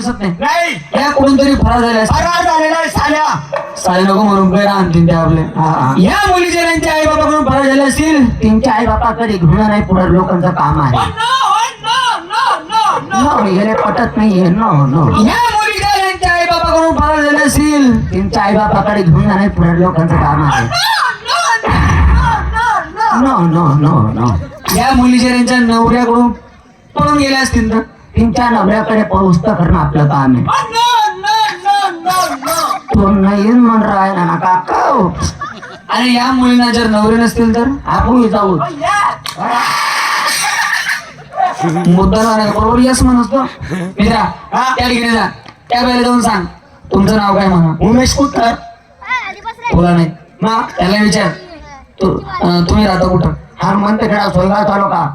दिसत नाही. या कुठून तरी फरार झाल्या. फरार झालेला आहे साल्या. साले नको म्हणून गैर आणतील ते आपले. या मुलीचे त्यांच्या आई बाबाकडून फरार झाले असतील? त्यांच्या आई बापाकडे घेऊन नाही पुढे लोकांचं काम आहे. No, याला पटत नाहीये. नो नो या त्यांच्या आई बाबाकडून फरार झाले असतील? त्यांच्या आई बापाकडे घेऊन नाही पुढे लोकांचं काम आहे. नो नो नो नो या मुलीच्या त्यांच्या नवऱ्याकडून पळून गेल्या असतील तर? त्यांच्या नवऱ्याकडे पोहोचत करणं आपलं काम आहे. तो नाही म्हण राहिला ना काका अरे या मुलींना जर नवरे नसतील तर? आपण जाऊ मुद्दा नाही बरोबर यस म्हण असतो. मित्रा त्या ठिकाणी जा. त्या वेळेला जाऊन सांग. तुमचं नाव काय म्हणा? उमेश कुतर तुला नाही. मग त्याला विचार. तुम्ही राहता कुठं? हा म्हणते खेळा सोयगाव तालुका.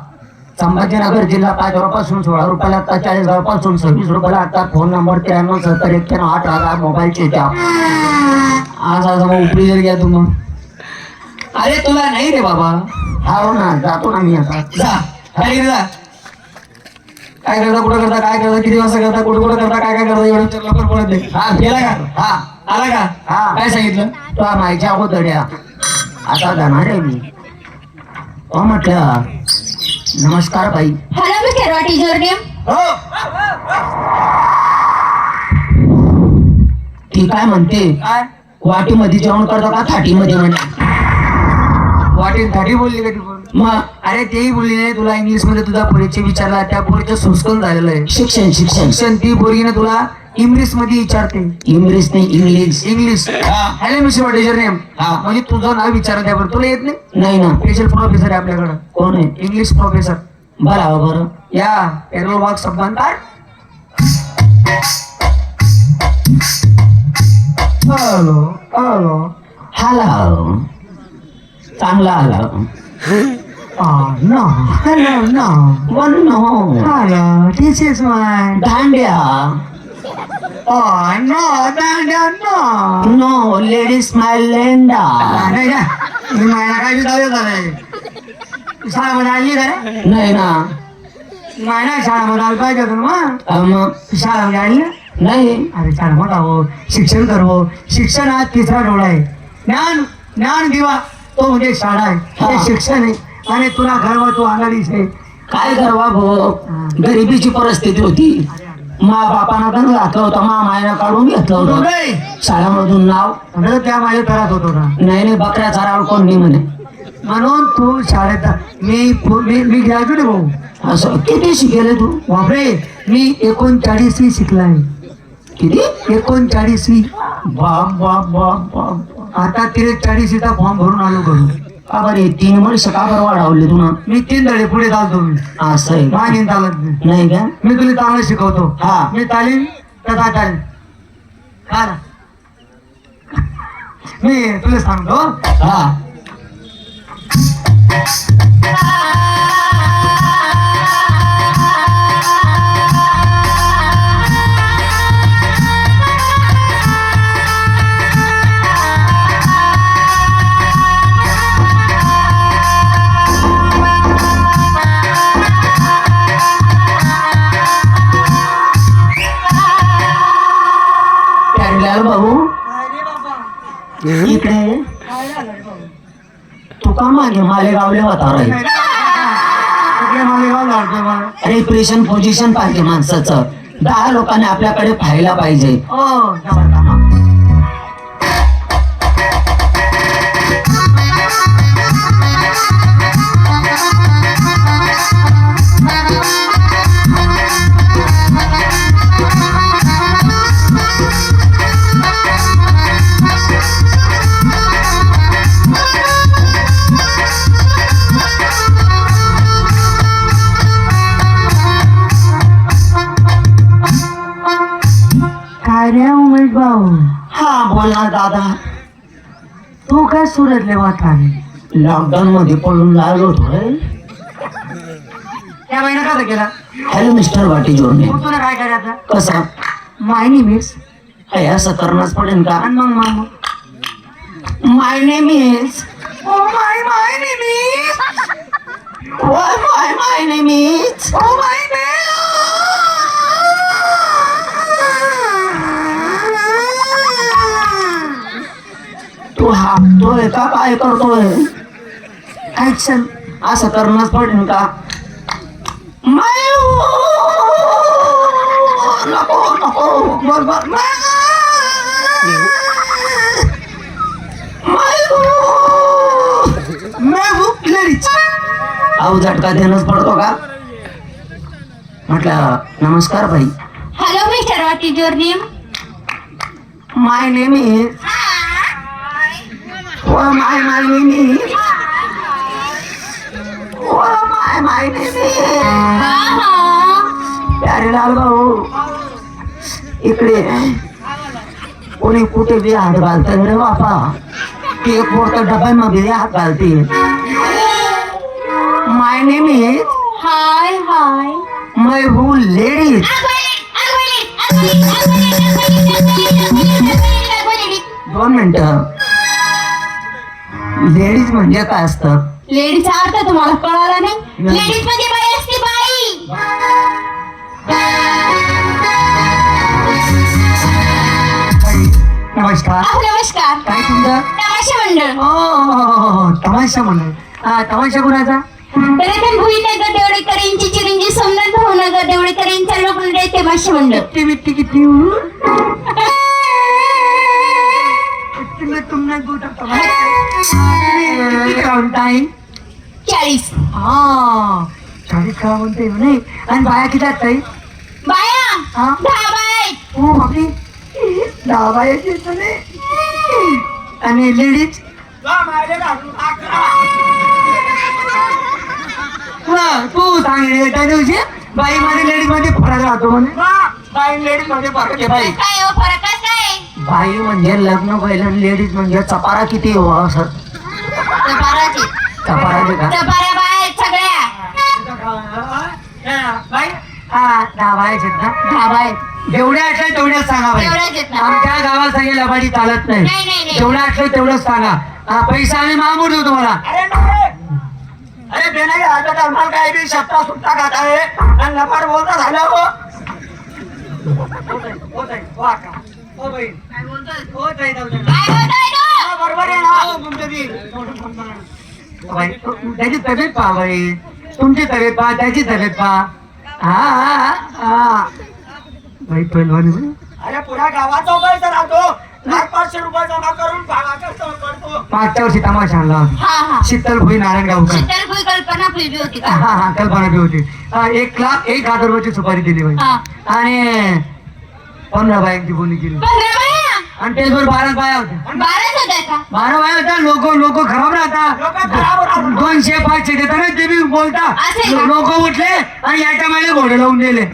संभाजीनगर जिल्हा पाच रुपयापासून सोळा रुपयाला आता चाळीसपासून सव्वीस रुपयाला आता फोन नंबर त्र्याण्णव सत्तर एक्क्याण्णव आठ हजार मोबाईलचे द्या आज आज मग उपरी जर घ्या तुम्ही अरे तुला नाही रे बाबा. हो ना जातो ना मी आता. जा. अरे जा. काय करता कुठं करता काय करता किती वाजता करता कुठं कुठं करता काय काय करता एवढं विचार लवकर पडत नाही. हा गेला का? हा आला का? हा काय सांगितलं? तो माहिती अगोदर आता जाणार आहे मी. हो म्हटलं. नमस्कार बाई Hello, Mr. What is your name? हो ती काय म्हणते काय वाटीमध्ये जेवण करतो का थाटीमध्ये म्हणे वाटेल थाटी बोलली का? मग अरे तेही बोलली नाही तुला इंग्लिशमध्ये तुझा परिचय विचारला त्या पोरीचं संस्करण झालेलं आहे. शिक्षण शिक्षण. शिक्षण ती पोरगीने तुला इंग्लिशमध्ये विचारते. इंग्लिश नाही English. English. Hello mister your name हा. म्हणजे तुझं नाव विचार त्यावर. तुला येत नाही? नाही ना. स्पेशल प्रोफेसर आहे आपल्याकडं. कोण आहे? इंग्लिश प्रोफेसर बरं बरं. या पेरोल वाघ शब्दांत हॅलो. Hello hello. चांगला हॅलो. पण no hello this is my dandiya oh no दांड्या नो नो लेडीज माय लेंडा नाही का मी मायला काय शाळेमध्ये आली नाही ना मायना शाळेमध्ये आलं पाहिजे होतं ना मग. शाळेमध्ये आली? नाही अरे शिक्षण करवो शिक्षण हा तिसरा डोळा आहे ज्ञान ज्ञान दिवा तो म्हणजे शाळा आहे हा. शिक्षण आहे आणि तुला गर्व तू आघाडीच आहे. काय करवा भाऊ गरिबीची परिस्थिती होती. मा बापानं पण घातलं होतं मा मायनं काढून घेतलं होतं. शाळेमधून नाव. म्हणलं त्या माझ्या घरात होतो ना नाही नाही बकऱ्या चारावर कोण नाही म्हणे. म्हणून तू शाळेत मी मी मी ग्रॅज्युएट भाऊ. असं किती शिकेले तू? बापरे मी एकोणचाळीसवी शिकलाय. किती? एकोणचाळीसवी बाप बाप बाप बाप. आता त्रेचाळीसीचा फॉर्म भरून आलो घरून. का बरे तीन वर्ष का बरं वाढवले तू ना? मी तीन धडे पुढे चालतो. मी असं आहे का? मागीन चालत नाही. नाही का? मी तुला चांगलं शिकवतो. हा. मी तालीम तथा तालीम का ना? मी तुला सांगतो. हा. तुका मागे मालेगावले होता रे कुठल्या रिप्रेशन पोझिशन पाहिजे माणसाचं. दहा लोकांनी आपल्याकडे पाहायला पाहिजे. हो, उमेश भाऊ हा बोल ना दादा. तू काय सुरतले वाटा लॉकडाऊन मध्ये पडून लागलो होतो रे त्या महिना कसा केला? हॅलो मिस्टर वाटी जोडणे मग तुला काय करायचं? कसा? मायनी मिस हे असं करणंच पडेल का? आणि मग मग my name is oh my माय नेहमी माय माय नेम इज ओ माय तोय का? काय करतोय? ऍक्शन असं करणंच पडेल का? मायू! नको नको. झटका देणंच पडतो का? म्हटलं नमस्कार भाई. Hello mister what is your name my name is my my name is my my name is हा प्यारे लाल भाऊ इकडे कोणी कुठे बी हात घालते रे बापा ते पोरत डब्यांमध्ये हात घालते माय नेम इज हाय हाय मै हू लेडीज दोन मिनिटं लेडीज म्हणजे काय असतं? लेडीचा अर्थ तुम्हाला कळाला नाही. लेडीज म्हणजे बाई असते बाई. नमस्कार. नमस्कार. काय तुमचं? तमाशा मंडळ. तमाशा म्हणून हा तमाशा कुणाचा? रतन भुईनगर देवळेकरांची चिरंजी सोमनाथ लोकनृत्य तमाशा मंडळ. किती बिट्टी किती? तुमने गोटा टाइम चाळीस. हा चाळीस का म्हणते म्हणे? आणि बाया किती आहेत ताई? बाया? हा? दहा बाय हो बापरे. दहा बाया आहेत म्हणे. आणि लेडीज? हा तू सांगितले त्या दिवशी बाई मध्ये लेडीजमध्ये फरक राहतो म्हणे. बाई लेडीजमध्ये फरक आहे बाई. काय हो फरक काय? बाई म्हणजे लग्न पहिलं लेडीज म्हणजे चपारा किती हो असं. बाया आहेत सगळ्या हा आहेत ना बाय जेवढ्या असल्या तेवढ्याच सांगा बाई तेवढ्याच आहेत ना. आमच्या गावात सांगेल लबाडी चालत नाही, नाही नाही, नाही. जेवढ्या असलं तेवढंच सांगा हा पैसा आम्ही मागून देऊ तुम्हाला अरे बेना आता टायमाला काय बी सत्ता सुट्टा खात आहे आणि लबाड बोलता झालं हो हो ताई, हो अक्का, हो बहीण. हो ताई, जाऊ दे. काय तो? हा, बरोबर आहे ना हो, तुमचं बी. बाई, त्याची तब्येत पहा बाई. तुमची तब्येत पहा त्याची तब्येत पहा. हा हा हा बाई. अरे पुऱ्या गावाचा पैसा राहतो. लाख पाचशे रुपये जमा करून भागाचा सण करतो मागच्या वर्षी तमाशा आणला. हा हा. शीतल भुई नारायण गावकर. शीतल भुई कल्पना फुलबी होती का? हा हा कल्पना बी होती. हा, एक लाख एक हजार रुपयाची सुपारी दिली बाई. हा. आणि पंधरा बायांची बोली केली. पंधरा आणि त्याचबरोबर बारा बाया होत्या. बाराच होत्या का? बारा बाया होत्या लोक लोक खराब राहतात. दोनशे पाचशे देताना ते बी बोलता. असं आहे का? लोक उठले आणि याच्या मागे घोडे लावून दिले.